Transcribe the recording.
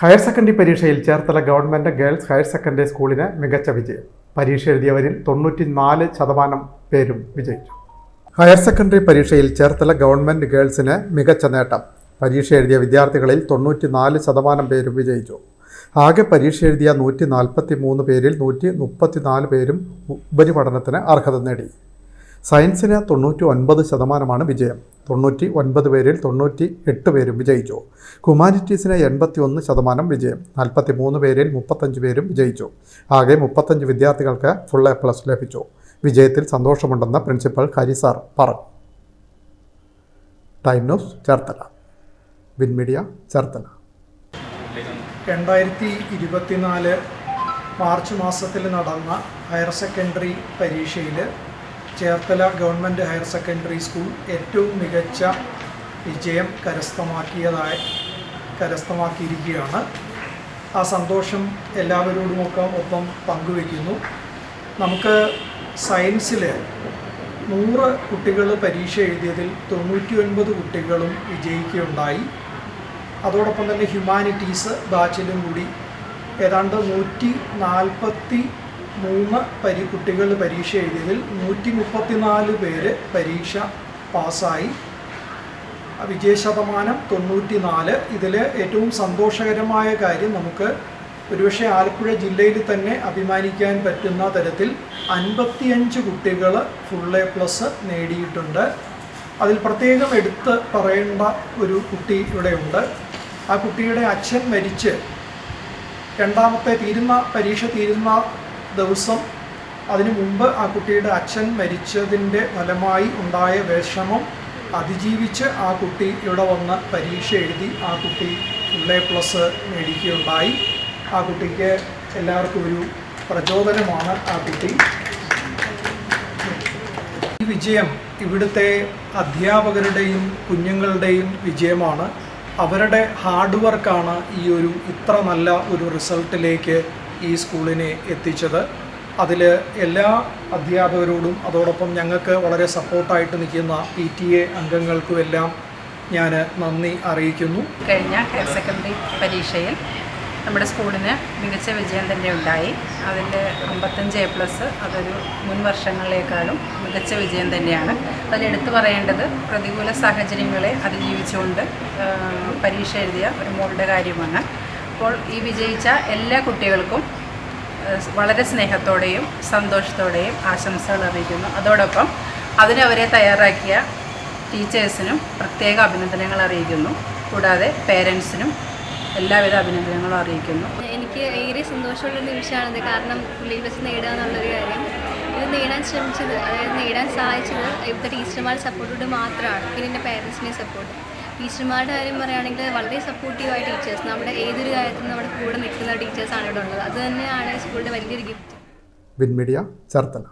Higher secondary പരീക്ഷയിൽ Cherthala government girls higher secondary സ്കൂളിന് മികച്ച വിജയം. പരീക്ഷ എഴുതിയവരിൽ തൊണ്ണൂറ്റി നാല് ശതമാനം പേരും വിജയിച്ചു. ഹയർ സെക്കൻഡറി പരീക്ഷയിൽ ചേർത്തല ഗവൺമെന്റ് ഗേൾസിന് മികച്ച നേട്ടം. പരീക്ഷ എഴുതിയ വിദ്യാർത്ഥികളിൽ തൊണ്ണൂറ്റി നാല് ശതമാനം പേരും വിജയിച്ചു. ആകെ പരീക്ഷ എഴുതിയ നൂറ്റി നാൽപ്പത്തി മൂന്ന് പേരിൽ നൂറ്റി മുപ്പത്തി നാല് പേരും ഉപരിപഠനത്തിന് അർഹത നേടി. സയൻസിന് തൊണ്ണൂറ്റി ഒൻപത് ശതമാനമാണ് വിജയം. തൊണ്ണൂറ്റി ഒൻപത് പേരിൽ തൊണ്ണൂറ്റി എട്ട് പേരും വിജയിച്ചു. ഹ്യൂമാനിറ്റീസിന് എൺപത്തി ഒന്ന് ശതമാനം വിജയം. നാൽപ്പത്തി മൂന്ന് പേരിൽ മുപ്പത്തഞ്ച് പേരും വിജയിച്ചു. ആകെ മുപ്പത്തഞ്ച് വിദ്യാർത്ഥികൾക്ക് ഫുൾ എ പ്ലസ് ലഭിച്ചു. വിജയത്തിൽ സന്തോഷമുണ്ടെന്ന് പ്രിൻസിപ്പൽ ഹരിസാർ പറഞ്ഞു. Time News Cherthala. Win Media Cherthala. രണ്ടായിരത്തി ഇരുപത്തിനാല് മാർച്ച് മാസത്തിൽ നടന്ന ഹയർ സെക്കൻഡറി പരീക്ഷയിൽ Cherthala government higher secondary school ഏറ്റവും മികച്ച വിജയം കരസ്ഥമാക്കിയതായി കരസ്ഥമാക്കിയിരിക്കുകയാണ്. ആ സന്തോഷം എല്ലാവരോടുമൊക്കെ ഒപ്പം പങ്കുവയ്ക്കുന്നു. നമുക്ക് സയൻസിൽ നൂറ് കുട്ടികൾ പരീക്ഷ എഴുതിയതിൽ തൊണ്ണൂറ്റി ഒൻപത് കുട്ടികളും വിജയിക്കുകയുണ്ടായി. അതോടൊപ്പം തന്നെ ഹ്യൂമാനിറ്റീസ് ബാച്ചിലും കൂടി ഏതാണ്ട് നൂറ്റി നാൽപ്പത്തി മൂന്ന് പരി കുട്ടികൾ പരീക്ഷ എഴുതിയതിൽ നൂറ്റി മുപ്പത്തിനാല് പേര് പരീക്ഷ പാസ്സായി. വിജയശതമാനം തൊണ്ണൂറ്റി നാല് ഇതിൽ ഏറ്റവും സന്തോഷകരമായ കാര്യം നമുക്ക് ഒരുപക്ഷെ ആലപ്പുഴ ജില്ലയിൽ തന്നെ അഭിമാനിക്കാൻ പറ്റുന്ന തരത്തിൽ അൻപത്തിയഞ്ച് കുട്ടികൾ ഫുൾ എ പ്ലസ് നേടിയിട്ടുണ്ട്. അതിൽ പ്രത്യേകം എടുത്ത് പറയേണ്ട ഒരു കുട്ടി ഇവിടെ ഉണ്ട് ആ കുട്ടിയുടെ അച്ഛൻ മരിച്ച് രണ്ടാമത്തെ തീരുന്ന പരീക്ഷ തീരുന്ന ദിവസം അതിനു മുമ്പ് ആ കുട്ടിയുടെ അച്ഛൻ മരിച്ചതിന്റെ ഫലമായി ഉണ്ടായ വിഷമം അതിജീവിച്ച് ആ കുട്ടി ഇവിടെ വന്ന് പരീക്ഷ എഴുതി ആ കുട്ടി ഫുൾ എ പ്ലസ് മേടിക്കുകയുണ്ടായി ആ കുട്ടിക്ക് എല്ലാവർക്കും ഒരു പ്രചോദനമാണ് ആ കുട്ടി. ഈ വിജയം ഇവിടുത്തെ അധ്യാപകരുടെയും കുഞ്ഞുങ്ങളുടെയും വിജയമാണ്. അവരുടെ ഹാർഡ് വർക്കാണ് ഈ ഒരു ഇത്ര നല്ല ഒരു റിസൾട്ടിലേക്ക് ഈ സ്കൂളിനെ എത്തിച്ചത്. അതിൽ എല്ലാ അധ്യാപകരോടും അതോടൊപ്പം ഞങ്ങൾക്ക് വളരെ സപ്പോർട്ടായിട്ട് നിൽക്കുന്ന പി ടി എ അംഗങ്ങൾക്കും എല്ലാം ഞാൻ നന്ദി അറിയിക്കുന്നു. കഴിഞ്ഞ ഹയർ സെക്കൻഡറി പരീക്ഷയിൽ നമ്മുടെ സ്കൂളിന് മികച്ച വിജയം തന്നെ ഉണ്ടായി. അതിന്റെ അമ്പത്തഞ്ച് എ പ്ലസ് അതൊരു മുൻ വർഷങ്ങളിലേക്കാളും മികച്ച വിജയം തന്നെയാണ്. അതിലെടുത്തു പറയേണ്ടത് പ്രതികൂല സാഹചര്യങ്ങളെ അതിജീവിച്ചുകൊണ്ട് പരീക്ഷ എഴുതിയ ഒരു മോളുടെ കാര്യമാണ്. അപ്പോൾ ഈ വിജയിച്ച എല്ലാ കുട്ടികൾക്കും വളരെ സ്നേഹത്തോടെയും സന്തോഷത്തോടെയും ആശംസകൾ അറിയിക്കുന്നു. അതോടൊപ്പം അതിനവരെ തയ്യാറാക്കിയ ടീച്ചേഴ്സിനും പ്രത്യേക അഭിനന്ദനങ്ങൾ അറിയിക്കുന്നു. കൂടാതെ പേരൻസിനും എല്ലാവിധ അഭിനന്ദനങ്ങളും അറിയിക്കുന്നു. എനിക്ക് ഏറെ സന്തോഷമുള്ള നിമിഷമാണിത് കാരണം പുള്ളിയിൽ വെച്ച് നേടുക എന്നുള്ളൊരു കാര്യം. ഇത് നേടാൻ ശ്രമിച്ചത് അതായത് നേടാൻ സഹായിച്ചത് ഇവിടുത്തെ ടീച്ചർമാരുടെ സപ്പോർട്ടോട് മാത്രമാണ്. പിന്നെ എന്റെ പേരൻസിനെ സപ്പോർട്ട് ടീച്ചർമാരുടെ കാര്യം പറയുകയാണെങ്കിൽ വളരെ സപ്പോർട്ടീവായ ടീച്ചേഴ്സ് നമ്മുടെ ഏതൊരു കാര്യത്തിനും നമ്മുടെ കൂടെ നിൽക്കുന്ന ടീച്ചേഴ്സാണ് ഇവിടെ ഉള്ളത്. അത് തന്നെയാണ് സ്കൂളിന്റെ വലിയൊരു ഗിഫ്റ്റ് വിൻ മീഡിയ ചേർത്തല.